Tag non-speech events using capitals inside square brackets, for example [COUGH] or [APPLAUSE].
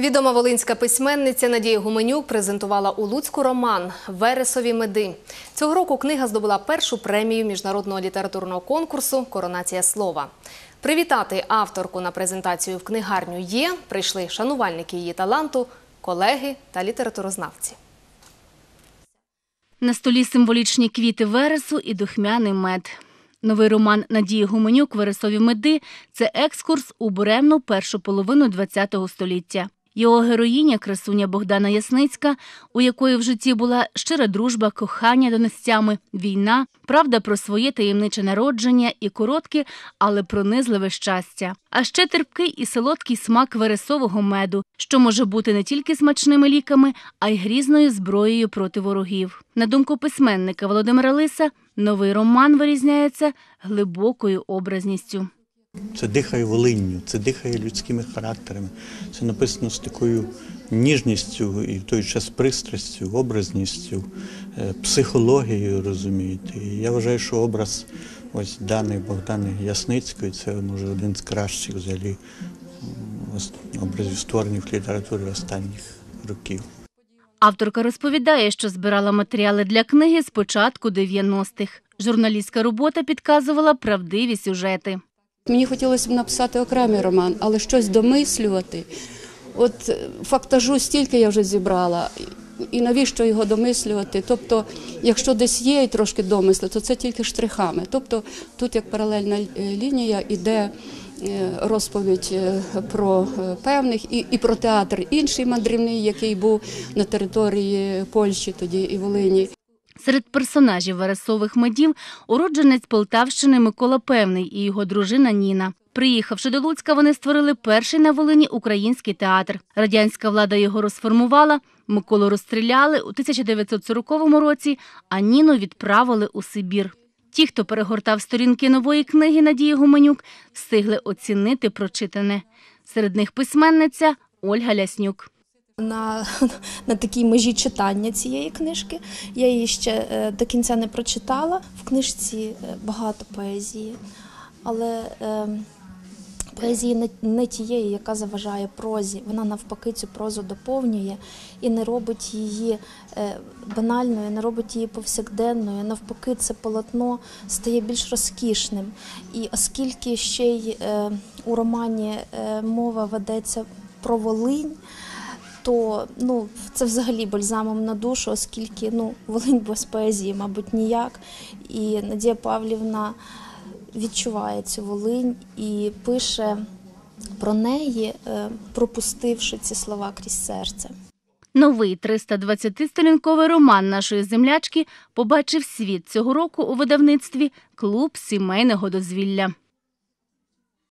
Відома волинська письменниця Надія Гуменюк презентувала у Луцьку роман Вересові меди. Цього року книга здобула першу премію міжнародного літературного конкурсу Коронація слова. Привітати авторку на презентацію в книгарню є. Прийшли шанувальники її таланту, колеги та літературознавці. На столі символічні квіти вересу і духмяний мед. Новий роман Надії Гуменюк «Вересові меди» – це екскурс у буремну першу половину ХХ століття. Його героїня – красуня Богдана Ясницька, у якої в житті була щира дружба, кохання донестями, війна, правда про своє таємниче народження і коротке, але пронизливе щастя. А ще терпкий і солодкий смак вересового меду, що може бути не тільки смачними ліками, а й грізною зброєю проти ворогів. На думку письменника Володимира Лиса, новий роман вирізняється глибокою образністю. Це дихає волинню, це дихає людськими характерами. Це написано з такою ніжністю і в той час пристрастю, образністю, е, психологією, розумієте. І я вважаю, що образ ось даний Богдани Ясницької це може один з кращих взагалі образів створених в літературі останніх років. Авторка розповідає, що збирала матеріали для книги з початку 90-х. Журналістська робота підказувала правдиві сюжети. Мені хотілося б написати окремий роман, але щось домислювати. От е, фактажу стільки я вже зібрала, і навіщо його домислювати? Тобто, якщо десь є і трошки домисли, то це тільки штрихами. Тобто тут як паралельна е, лінія іде е, розповідь про певних і, і про театр інший мандрівний, який був на території Польщі тоді і Волині. Серед персонажів вересових медів уродженець Полтавщини Микола Певний і його дружина Ніна. Приїхавши до Луцька, вони створили перший на Волині український театр. Радянська влада його розформувала, Миколу розстріляли у 1940 році, а Ніну відправили у Сибір. Ті, хто перегортав сторінки нової книги Надії Гуменюк, встигли оцінити прочитане. Серед них письменниця Ольга Ляснюк. На, [LAUGHS] на такій межі читання цієї книжки. Я її ще е, до кінця не прочитала. В книжці е, багато поезії, але е, поезії не, тієї, яка заважає прозі. Вона навпаки цю прозу доповнює і не робить її е, банальною, не робить її повсякденною. Навпаки, це полотно стає більш розкішним. І оскільки ще й у романі мова ведеться про Волинь то ну, це взагалі бальзамом на душу, оскільки ну, Волинь без поезії, мабуть, ніяк. І Надія Павлівна відчуває цю Волинь і пише про неї, е, пропустивши ці слова крізь серце. Новий 320-сторінковий роман нашої землячки побачив світ цього року у видавництві Клуб сімейного дозвілля.